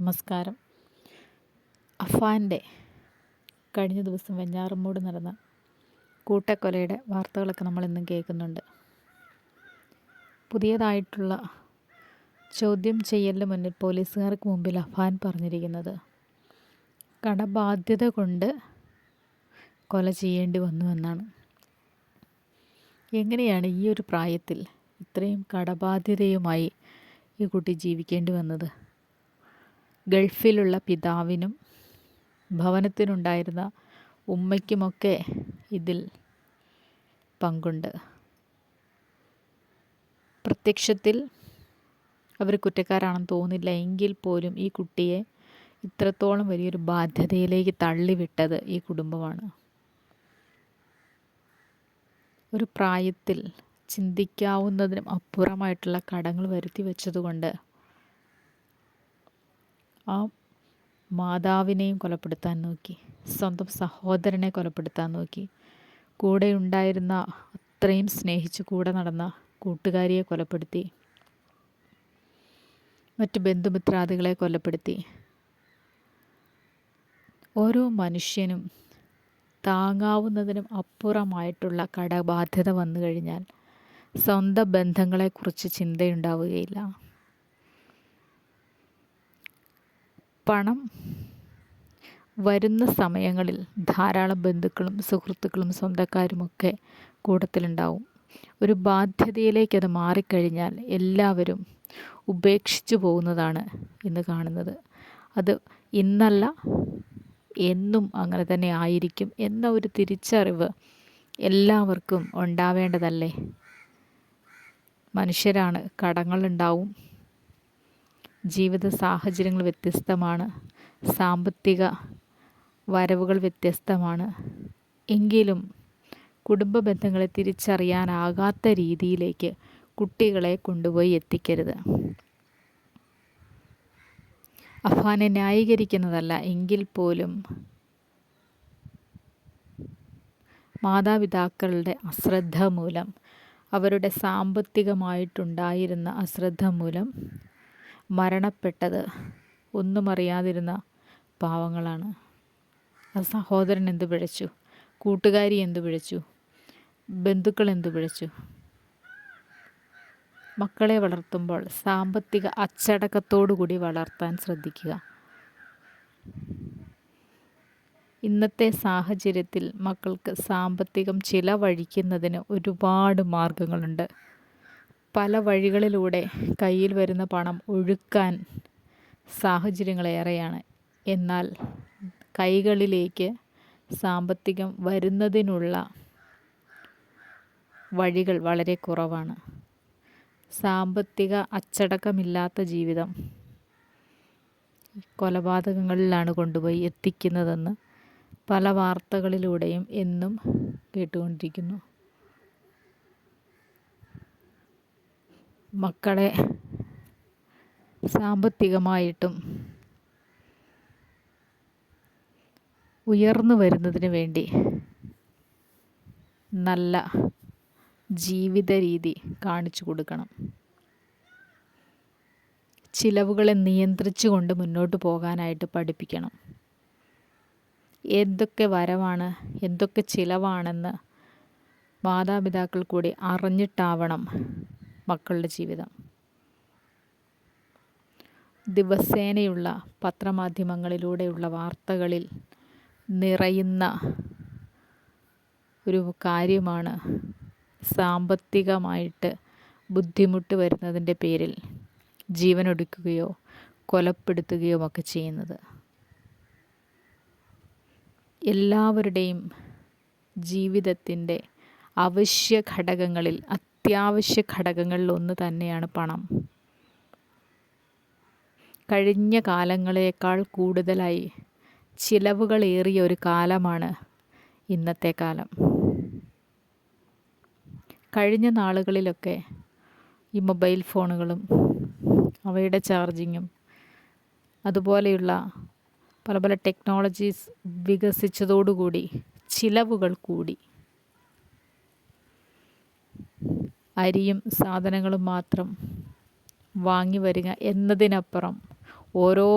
നമസ്കാരം. അഫാന്റെ കഴിഞ്ഞ ദിവസം വെഞ്ഞാറമ്മൂട് നടന്ന കൂട്ടക്കൊലയുടെ വാർത്തകളൊക്കെ നമ്മൾ ഇന്നും കേൾക്കുന്നുണ്ട്. പുതിയതായിട്ടുള്ള ചോദ്യം ചെയ്യലിന് മുന്നിൽ പോലീസുകാർക്ക് മുമ്പിൽ അഫാൻ പറഞ്ഞിരിക്കുന്നത് കടബാധ്യത കൊണ്ട് കൊല ചെയ്യേണ്ടി വന്നു എന്നാണ്. എങ്ങനെയാണ് ഈ ഒരു പ്രായത്തിൽ ഇത്രയും കടബാധ്യതയുമായി ഈ കുട്ടി ജീവിക്കേണ്ടി വന്നത്? ഗൾഫിലുള്ള പിതാവിനും ഭവനത്തിനുണ്ടായിരുന്ന ഉമ്മയ്ക്കുമൊക്കെ ഇതിൽ പങ്കുണ്ട്. പ്രത്യക്ഷത്തിൽ അവർ കുറ്റക്കാരാണെന്ന് തോന്നില്ല എങ്കിൽ പോലും ഈ കുട്ടിയെ ഇത്രത്തോളം വലിയൊരു ബാധ്യതയിലേക്ക് തള്ളിവിട്ടത് ഈ കുടുംബമാണ്. ഒരു പ്രായത്തിൽ ചിന്തിക്കാവുന്നതിനും അപ്പുറമായിട്ടുള്ള കടങ്ങൾ വരുത്തി വെച്ചതുകൊണ്ട് ആ മാതാവിനെയും കൊലപ്പെടുത്താൻ നോക്കി. സ്വന്തം സഹോദരനെ കൊലപ്പെടുത്താൻ നോക്കി. കൂടെ ഉണ്ടായിരുന്ന അത്രയും സ്നേഹിച്ച് കൂടെ നടന്ന കൂട്ടുകാരിയെ കൊലപ്പെടുത്തി. മറ്റു ബന്ധുമിത്രാദികളെ കൊലപ്പെടുത്തി. ഓരോ മനുഷ്യനും താങ്ങാവുന്നതിനും അപ്പുറമായിട്ടുള്ള കടബാധ്യത വന്നു കഴിഞ്ഞാൽ സ്വന്തം ബന്ധങ്ങളെക്കുറിച്ച് ചിന്തയുണ്ടാവുകയില്ല. പണം വരുന്ന സമയങ്ങളിൽ ധാരാളം ബന്ധുക്കളും സുഹൃത്തുക്കളും സ്വന്തക്കാരുമൊക്കെ കൂട്ടത്തിലുണ്ടാവും. ഒരു ബാധ്യതയിലേക്ക് അത് മാറിക്കഴിഞ്ഞാൽ എല്ലാവരും ഉപേക്ഷിച്ചു പോകുന്നതാണ് ഇന്ന് കാണുന്നത്. അത് ഇന്നല്ല എന്നും അങ്ങനെ തന്നെ ആയിരിക്കും എന്ന ഒരു തിരിച്ചറിവ് എല്ലാവർക്കും ഉണ്ടാവേണ്ടതല്ലേ? മനുഷ്യരാണ് കടങ്ങളുണ്ടാവും ജീവിത സാഹചര്യങ്ങൾ വ്യത്യസ്തമാണ്. സാമ്പത്തിക വരവുകൾ വ്യത്യസ്തമാണ്. എങ്കിലും കുടുംബ ബന്ധങ്ങളെ തിരിച്ചറിയാനാകാത്ത രീതിയിലേക്ക് കുട്ടികളെ കൊണ്ടുപോയി എത്തിക്കരുത്. അഫാനെ ന്യായീകരിക്കുന്നതല്ല എങ്കിൽ പോലും മാതാപിതാക്കളുടെ അശ്രദ്ധ മൂലം അവരുടെ സാമ്പത്തികമായിട്ടുണ്ടായിരുന്ന അശ്രദ്ധ മൂലം മരണപ്പെട്ടത് ഒന്നും അറിയാതിരുന്ന പാവങ്ങളാണ്. ആ സഹോദരൻ എന്ത് പിഴച്ചു? കൂട്ടുകാരി എന്ത് പിഴച്ചു? ബന്ധുക്കൾ എന്ത് പിഴച്ചു? മക്കളെ വളർത്തുമ്പോൾ സാമ്പത്തിക അച്ചടക്കത്തോടു കൂടി വളർത്താൻ ശ്രദ്ധിക്കുക. ഇന്നത്തെ സാഹചര്യത്തിൽ മക്കൾക്ക് സാമ്പത്തികം ചിലവഴിക്കുന്നതിന് ഒരുപാട് മാർഗങ്ങളുണ്ട്. പല വഴികളിലൂടെ കയ്യിൽ വരുന്ന പണം ഒഴുക്കാൻ സാഹചര്യങ്ങളേറെയാണ് എന്നാൽ കൈകളിലേക്ക് സാമ്പത്തികം വരുന്നതിനുള്ള വഴികൾ വളരെ കുറവാണ്. സാമ്പത്തിക അച്ചടക്കമില്ലാത്ത ജീവിതം കൊലപാതകങ്ങളിലാണ് കൊണ്ടുപോയി എത്തിക്കുന്നതെന്ന് പല വാർത്തകളിലൂടെയും എന്നും കേട്ടുകൊണ്ടിരിക്കുന്നു. മക്കളെ സാമ്പത്തികമായിട്ടും ഉയർന്നു വരുന്നതിന് വേണ്ടി നല്ല ജീവിത രീതി കാണിച്ചു കൊടുക്കണം. ചിലവുകളെ നിയന്ത്രിച്ചുകൊണ്ട് മുന്നോട്ട് പോകാനായിട്ട് പഠിപ്പിക്കണം. എന്തൊക്കെ വരവാണ് എന്തൊക്കെ ചിലവാണെന്ന് മാതാപിതാക്കൾ കൂടി അറിഞ്ഞിട്ടാവണം മക്കളുടെ ജീവിതം. ദിവസേനയുള്ള പത്രമാധ്യമങ്ങളിലൂടെയുള്ള വാർത്തകളിൽ നിറയുന്ന ഒരു കാര്യമാണ് സാമ്പത്തികമായിട്ട് ബുദ്ധിമുട്ട് വരുന്നതിന്റെ പേരിൽ ജീവനൊടുക്കുകയോ കൊലപ്പെടുത്തുകയോ ഒക്കെ ചെയ്യുന്നത്. എല്ലാവരുടെയും ജീവിതത്തിന്റെ അവശ്യ ഘടകങ്ങളിൽ അത്യാവശ്യ ഘടകങ്ങളിൽ ഒന്ന് തന്നെയാണ് പണം. കഴിഞ്ഞ കാലങ്ങളേക്കാൾ കൂടുതലായി ചിലവുകളേറിയ ഒരു കാലമാണ് ഇന്നത്തെ കാലം. കഴിഞ്ഞ നാളുകളിലൊക്കെ ഈ മൊബൈൽ ഫോണുകളും അവയുടെ ചാർജിങ്ങും അതുപോലെയുള്ള പല പല ടെക്നോളജീസ് വികസിച്ചതോടുകൂടി ചിലവുകൾ കൂടി. അരിയും സാധനങ്ങളും മാത്രം വാങ്ങി വരിക എന്നതിനപ്പുറം ഓരോ